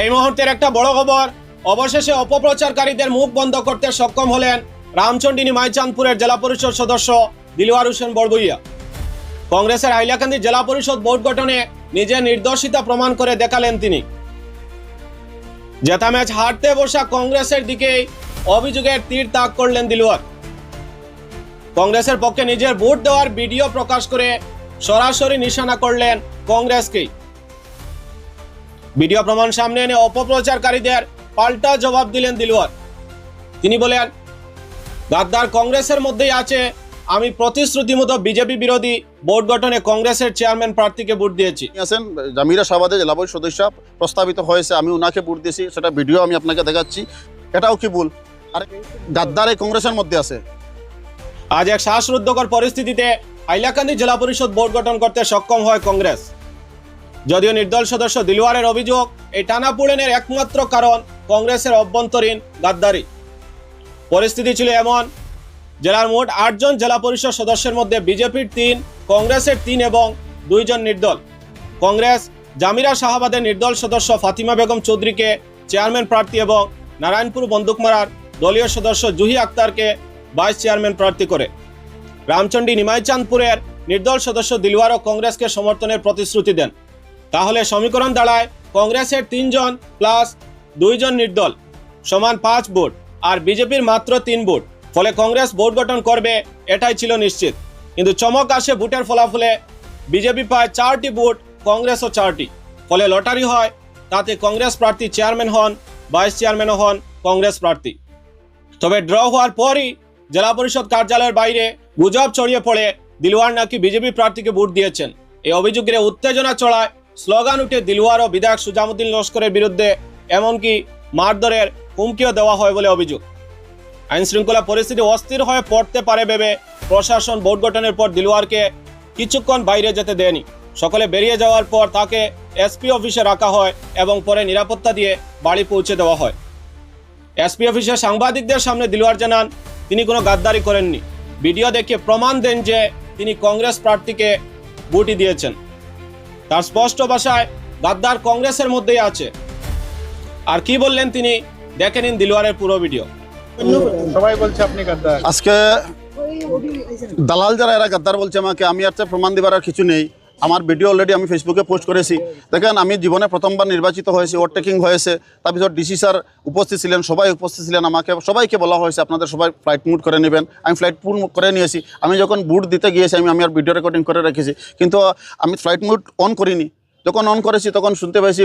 এই মুহূর্তের একটা বড় খবর, অবশেষে অপপ্রচারকারীদের মুখ বন্ধ করতে সক্ষম হলেন রামচন্ডিনী মাইচাঁদপুরের জেলা পরিষদ সদস্য দিলওয়ার হোসেন বড়বইয়া কংগ্রেসের হাইলাকান্দি জেলা পরিষদ ভোট গঠনে নিজের নির্দোষিতা প্রমাণ করে দেখালেন তিনি। জেতা ম্যাচ হারতে বসা কংগ্রেসের দিকেই অভিযোগের তীর তাক করলেন দিলওয়ার। কংগ্রেসের পক্ষে নিজের ভোট দেওয়ার ভিডিও প্রকাশ করে সরাসরি নিশানা করলেন কংগ্রেসকেই। ভিডিও প্রমাণ সামনে এনে অপপ্রচারকারীদের পাল্টা জবাব দিলেন দিলওয়ার। তিনি বলেন গাদ্দার কংগ্রেসের মধ্যেই আছে আমি প্রতিশ্রুতি মতো বিজেপি বিরোধী বোর্ড গঠনে কংগ্রেসের চেয়ারম্যান প্রার্থীকে ভোট দিয়েছি। আছেন জামিরা সাবাদে জেলা পরিষদ সদস্য প্রস্তাবিত হয়েছে আমি ওনাকে ভোট দিয়েছি সেটা ভিডিও আমি আপনাকে দেখাচ্ছি। এটাও কি ভুল? আর গাদ্দার এই কংগ্রেসের মধ্যে আছে। আজ এক শ্বাসরুদ্ধকর পরিস্থিতিতে হাইলাকান্দি জেলা পরিষদ বোর্ড গঠন করতে সক্ষম হয় কংগ্রেস। যদিও নির্দল সদস্য দিলওয়ারের অভিযোগ, এই টানাপোড়েনের একমাত্র কারণ কংগ্রেসের অভ্যন্তরীণ গাদ্দারি। পরিস্থিতি ছিল এমন, জেলার মোট আটজন জেলা পরিষদ সদস্যের মধ্যে বিজেপির তিন, কংগ্রেসের তিন এবং দুইজন নির্দল। কংগ্রেস, জামিরা শাহাবাদের নির্দল সদস্য ফাতিমা বেগম চৌধুরীকে চেয়ারম্যান প্রার্থী এবং নারায়ণপুর বন্দুকমারার দলীয় সদস্য জুহি আক্তারকে ভাইস চেয়ারম্যান প্রার্থী করে। রামচন্ডী নিমাইচাঁদপুরের নির্দল সদস্য দিলওয়ারও কংগ্রেসকে সমর্থনের প্রতিশ্রুতি দেন। তাহলে সমীকরণ দাঁড়ায় কংগ্রেসের তিনজন প্লাস দুইজন নির্দল সমান পাঁচ ভোট আর বিজেপির মাত্র তিন ভোট। ফলে কংগ্রেস ভোট গঠন করবে, এটাই ছিল নিশ্চিত। কিন্তু চমক আসে ভোটের ফলাফলে। বিজেপি পায় চারটি ভোট, কংগ্রেসও চারটি। ফলে লটারি হয়, তাতে কংগ্রেস প্রার্থী চেয়ারম্যান হন, ভাইস চেয়ারম্যানও হন কংগ্রেস প্রার্থী। তবে ড্র হওয়ার পরই জেলা পরিষদ কার্যালয়ের বাইরে গুজব ছড়িয়ে পড়ে। দিলওয়ার নাকি বিজেপি প্রার্থীকে ভোট দিয়েছেন। এই অভিযোগের উত্তেজনা চড়ায় স্লোগান উঠে দিলওয়ার ও বিধায়ক সুজামুদ্দিন লস্করের বিরুদ্ধে এমনকি মারধরের হুমকিও দেওয়া হয় বলে অভিযোগ। আইনশৃঙ্খলা পরিস্থিতি অস্থির হয়ে পড়তে পারে ভেবে প্রশাসন ভোট গঠনের পর দিলওয়ারকে কিছুক্ষণ বাইরে যেতে দেয়নি। সকলে বেরিয়ে যাওয়ার পর তাকে এসপি অফিসে রাখা হয় এবং পরে নিরাপত্তা দিয়ে বাড়ি পৌঁছে দেওয়া হয়। এসপি অফিসে সাংবাদিকদের সামনে দিলওয়ার জানান, তিনি কোনো গাদ্দারি করেননি। ভিডিও দেখে প্রমাণ দেন যে তিনি কংগ্রেস প্রার্থীকে ভোটই দিয়েছেন। তার স্পষ্ট ভাষায় গাদ্দার কংগ্রেসের মধ্যেই আছে। আর কি বললেন তিনি দেখে নিন দিলওয়ারের পুরো ভিডিও। সবাই বলছে আপনি গাদ্দার। আজকে দালাল যারা এরা গাদ্দার বলছে আমাকে। আমি আর তো প্রমাণ দিবার আর কিছু নেই। আমার ভিডিও অলরেডি আমি ফেসবুকে পোস্ট করেছি। দেখেন, আমি জীবনে প্রথমবার নির্বাচিত হয়েছি ওভারটেকিং হয়েছে। তারপর ডিসি স্যার উপস্থিত ছিলেন, সবাই উপস্থিত ছিলেন আমাকে। সবাইকে বলা হয়েছে, আপনাদের সবাই ফ্লাইট মুড করে নেবেন। আমি ফ্লাইট মুড করে নিয়েছি। আমি যখন বুট দিতে গিয়েছি, আমি আমি আর ভিডিও রেকর্ডিং করে রেখেছি। কিন্তু আমি ফ্লাইট মুড অন করিনি। যখন অন করেছি, তখন শুনতে পেয়েছি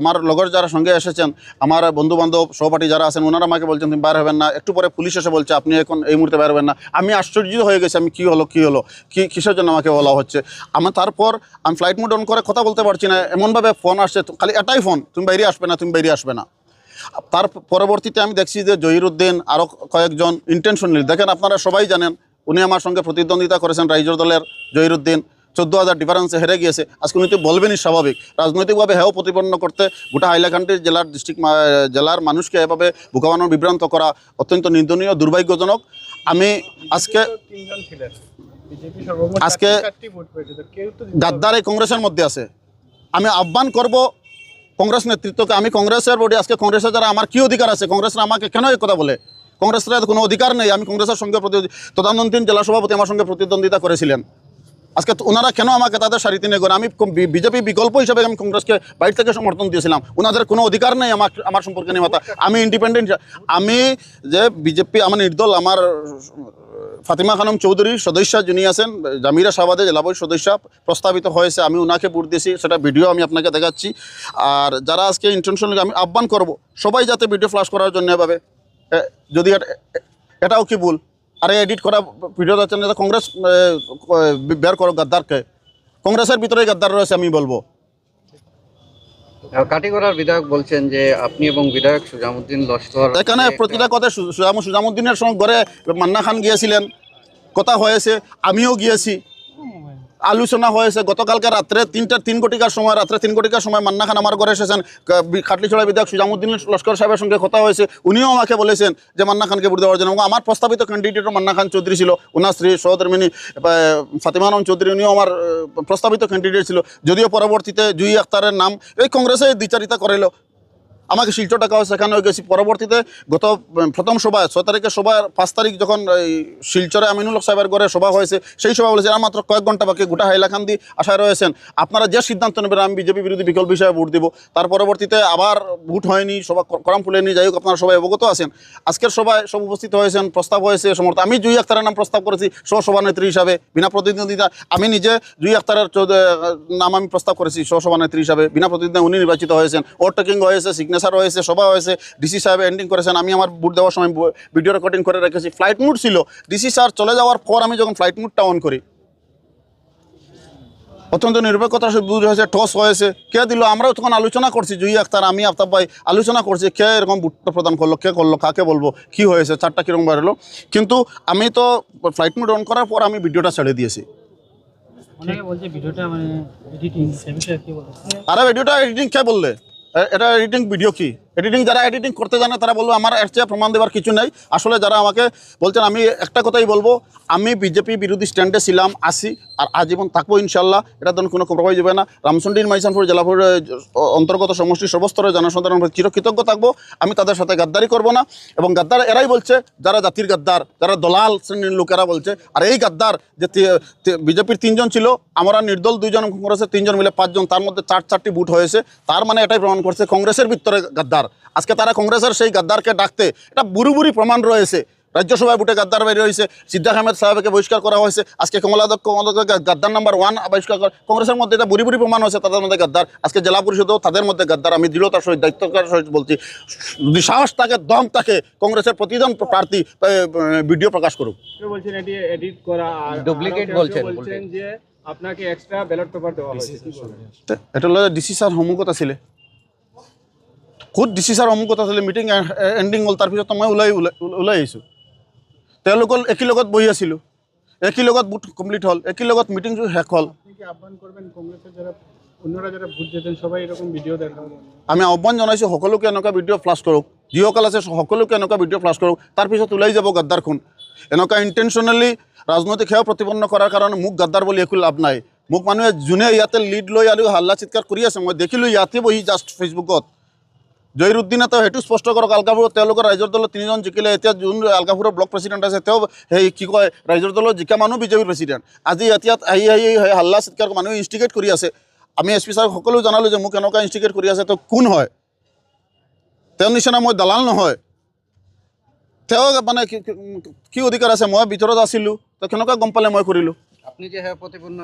আমার লগর যারা সঙ্গে এসেছেন, আমার বন্ধু বান্ধব সহপাঠী যারা আছেন ওনারা আমাকে বলছেন, তুমি বার হবেন না। একটু পরে পুলিশ এসে বলছে, আপনি এখন এই মুহূর্তে বার হবেন না। আমি আশ্চর্য হয়ে গেছি, আমি, কী হলো কী হলো? কী, কিসের জন্য আমাকে বলা হচ্ছে? আমার, তারপর আমি ফ্লাইট মোড অন করে কথা বলতে পারছি না, এমনভাবে ফোন আসছে খালি এটাই ফোন তুমি বাইরে আসবে না, তুমি বাইরে আসবে না। তার পরবর্তীতে আমি দেখছি যে জহিরুদ্দিন আরও কয়েকজন ইন্টেনশনালি দেখেন আপনারা সবাই জানেন, উনি আমার সঙ্গে প্রতিদ্বন্দ্বিতা করেছেন রাইজর দলের জহিরুদ্দিন। চোদ্দ হাজার ডিফারেন্সে হেরে গিয়েছে। আজকে উনি তো বলবেনই স্বাভাবিক। রাজনৈতিকভাবে হেও প্রতিপন্ন করতে গোটা হাইলাকান্দির জেলার ডিস্ট্রিক্ট জেলার মানুষকে এভাবে বোকাবানো বিভ্রান্ত করা অত্যন্ত নিন্দনীয়, দুর্ভাগ্যজনক। আমি আজকে আজকে গাদ্দার এই কংগ্রেসের মধ্যে আছে। আমি আহ্বান করব কংগ্রেস নেতৃত্বকে। আমি কংগ্রেসের বডি, আজকে কংগ্রেসের যারা আমার কি অধিকার আছে, কংগ্রেসরা আমাকে কেন এই কথা বলে? কংগ্রেসের কোনো অধিকার নেই। আমি কংগ্রেসের সঙ্গে প্রতি তদানীন্তন জেলা সভাপতি আমার সঙ্গে প্রতিদ্বন্দ্বিতা করেছিলেন। আজকে ওনারা কেন আমাকে তাদের সারিতে নিয়ে করে আমি বিজেপি বিকল্প হিসেবে আমি কংগ্রেসকে বাইরে থেকে সমর্থন দিয়েছিলাম। ওনাদের কোনো অধিকার নেই আমার আমার সম্পর্কে নিয়ে মাথা। আমি ইন্ডিপেন্ডেন্ট আমি যে বিজেপি আমার নির্দল আমার ফাতিমা খানম চৌধুরী সদস্য যিনি আছেন জামিরা শাহবাদে জেলা পরিষদ সদস্য প্রস্তাবিত হয়েছে আমি ওনাকে ভোট দিয়েছি সেটা ভিডিও আমি আপনাকে দেখাচ্ছি। আর যারা আজকে ইন্টেনশনালি আমি আহ্বান করব সবাই যাতে ভিডিও ফ্লাশ করার জন্য এ, যদি এটা- এটাও কি ভুল? আরে এডিট করা ভিডিও যাচ্ছে না কংগ্রেস বের করো গাদ্দারকে। কংগ্রেসের ভিতরে গাদ্দার রয়েছে আমি বলব। কাটিগড়ার বিধায়ক বলছেন যে আপনি এবং বিধায়ক সুজামুদ্দিন লস্কর এখানে প্রতিটা কথা সুজামুদ্দিনের সঙ্গে ঘরে মান্না খান গিয়েছিলেন। কথা হয়েছে আমিও গিয়েছি। আলোচনা হয়েছে। গতকালকে রাত্রে তিনটা তিন কোটিকার সময়, রাত্রে তিন কোটিকার সময় মান্না খান আমার ঘরে এসেছেন। খাটলিছড়া বিধায়ক সুজামুদ্দিন লস্কর সাহেবের সঙ্গে কথা হয়েছে। উনিও আমাকে বলেছেন যে মান্না খানকে ভোট দেওয়ার জন্য। আমার প্রস্তাবিত ক্যান্ডিডেটও মান্না খান চৌধুরী ছিল। ওনার স্ত্রী সহধর্মিনী ফাতিমা নাম চৌধুরী, উনিও আমার প্রস্তাবিত ক্যান্ডিডেট ছিল। যদিও পরবর্তীতে জুই আখতারের নাম এই কংগ্রেসে দ্বিচারিতা করিল আমাকে শিলচর ডাকা হয় সেখানেও গেছি। পরবর্তীতে গত প্রথম সভায় ছয় তারিখের সভায় পাঁচ তারিখ যখন, এই, শিলচরে আমিনুল হক সাহেবের ঘরে সভা হয়েছে, সেই সভা বলেছে আর মাত্র কয়েক ঘণ্টা বাকি, গোটা হাইলাকান্দি আশায় রয়েছেন। আপনারা যে সিদ্ধান্ত নেবেন, আমি বিজেপি বিরোধী বিকল্প হিসাবে ভোট দিব। তার পরবর্তীতে আবার ভোট হয়নি, সভা করাম ফুলেনি যাই হোক, আপনারা সবাই অবগত আছেন। আজকের সভায় সব উপস্থিত হয়েছেন, প্রস্তাব হয়েছে, সমর্থ, আমি জুই আক্তারের নাম প্রস্তাব করেছি, সহসভানেত্রী হিসাবে, বিনা প্রতিদ্বন্দ্বিতা। আমি নিজে জুই আক্তারের নাম আমি প্রস্তাব করেছি, সহসভানেত্রী হিসাবে, বিনা প্রতিদ্বন্দ্বিতা উনি নির্বাচিত হয়েছেন। ওভারটেকিং হয়েছে সিগনেচার হয়েছে সভা হয়েছে ডিসি সাহেব এন্ডিং করেছেন আমি আমার বুট দেওয়ার সময় ভিডিও রেকর্ডিং করে রেখেছি। ফ্লাইট মুড ছিল। ডিসি স্যার চলে যাওয়ার পর আমি যখন ফ্লাইট মুডটা অন করি অত্যন্ত নিরপেক্ষতা বুঝ হয়েছে টস হয়েছে। কে দিল? আমরাও তখন আলোচনা করছি জুই আক্তার আমি আফতাব ভাই আলোচনা করছি কে এরকম বুটটা প্রদান করল কে করল কাকে বলব কি হয়েছে চারটা কীরকম বেরোলো কিন্তু আমি তো ফ্লাইট মুড অন করার পর আমি ভিডিওটা ছেড়ে দিয়েছি। ভিডিওটা মানে আরে ভিডিওটা এডিটিং কে বললে? এটা এডিটিং ভিডিও কি? এডিটিং যারা এডিটিং করতে জানে, তারা বলব, আমার এর চেয়ে প্রমাণ দেওয়ার কিছু নেই। আসলে যারা আমাকে বলছেন, আমি একটা কথাই বলব, আমি বিজেপি বিরোধী স্ট্যান্ডে ছিলাম, আসি আর আজীবন থাকব, ইনশাল্লাহ। এটা ধরুন কোনো কম্প্রোমাইজ হবে না। রামচন্ডিন মাইসানপুর জেলাপুর অন্তর্গত সমষ্টি সর্বস্তরের জনসাধারণ চিরকৃতজ্ঞ থাকব। আমি তাদের সাথে গাদ্দারি করব না। এবং গাদ্দার এরাই বলছে, যারা জাতির গাদ্দার, যারা দলাল শ্রেণির লোকেরা বলছে, আর এই গাদ্দার যে বিজেপির তিনজন ছিল, আমরা নির্দল দুইজন, কংগ্রেসের তিনজন মিলে পাঁচজন, তার মধ্যে চার, চারটি বুট হয়েছে। তার মানে এটাই প্রমাণ করছে, কংগ্রেসের ভিতরে গাদ্দার। আজকে তারা কংগ্রেসের সেই গাদ্দারকে ডাকতে এটা বুড়ি বুড়ি প্রমাণ রয়েছে। রাজ্যসভায় বুটে গাদ্দার বেরিয়ে হয়েছে সিদ্দাক আহমেদ সাহেবকে বহিষ্কার করা হয়েছে। আজকে কমলাদক কমলাদক গাদ্দার নাম্বার ওয়ান বহিষ্কার করা কংগ্রেসের মধ্যে এটা বুড়ি বুড়ি প্রমাণ হয়েছে তাদের মধ্যে গাদ্দার। আজকে জেলা পরিষদেও তাদের মধ্যে গাদ্দার। আমি দৃঢ়তার সহিত দায়িত্বকার সহিত বলছি। যদি সাহস থাকে দম থাকে কংগ্রেসের প্রতিজন প্রার্থী ভিডিও প্রকাশ করুক। কেউ বলছেন এটি এডিট করা আর Duplicate আরও কেউ বলছেন, যে আপনাকে এক্সট্রা ব্যালট পেপার দেওয়া হয়েছে। এটা হলো ডিসি স্যার সন্মুখত আছিলে খুদ ডিচি ছাৰ সন্মুখত আছিলে মিটিং এণ্ডিং হ'ল তাৰপিছত মই ওলাই ওলাই ওলাই আহিছোঁ। তেওঁলোকৰ একে লগত বহি আছিলোঁ। একে লগত বুট কমপ্লিট হ'ল একে লগত মিটিং শেষ হ'ল। আমি আহ্বান জনাইছোঁ সকলোকে এনেকুৱা ভিডিঅ' ফ্লাছ কৰক। যিসকল আছে সকলোকে এনেকুৱা ভিডিঅ' ফ্লাছ কৰক। তাৰপিছত ওলাই যাব গাদ্দাৰখন এনেকুৱা ইণ্টেনশ্যনেলি ৰাজনৈতিক সেৱা প্ৰতিপন্ন কৰাৰ কাৰণে মোক গাদ্দাৰ বুলি একো লাভ নাই। মোক মানুহে যোনে ইয়াতে লিড লৈ আৰু হাল্লা চিৎকাৰ কৰি আছে মই দেখিলোঁ ইয়াতে বহি জাষ্ট ফেচবুকত জহিৰুদ্দিনে তেওঁ সেইটো স্পষ্ট কৰক আলকাপুৰত তেওঁলোকৰ ৰাইজৰ দলত তিনিজন জিকিলে, এতিয়া যোন আলকাপুৰৰ ব্লক প্ৰেচিডেণ্ট আছে, তেওঁ সেই কি কয় ৰাইজৰ দলত জিকা মানুহ বিজেপিৰ প্ৰেচিডেণ্ট আজি ইয়াত আহি আহি হাল্লা চিৎকাৰ মানুহে ইনষ্টিগেট কৰি আছে। আমি এছ পি ছাৰক সকলো জনালোঁ যে মোক এনেকুৱা ইনষ্টিগেট কৰি আছে, তেওঁ কোন হয়? তেওঁৰ নিচিনা মই দালাল নহয়। তেওঁ মানে কি- অধিকাৰ আছে, মই ভিতৰত আছিলোঁ তো কেনেকুৱা গম পালে মই কৰিলোঁ। আপনি যে প্রতিপন্ন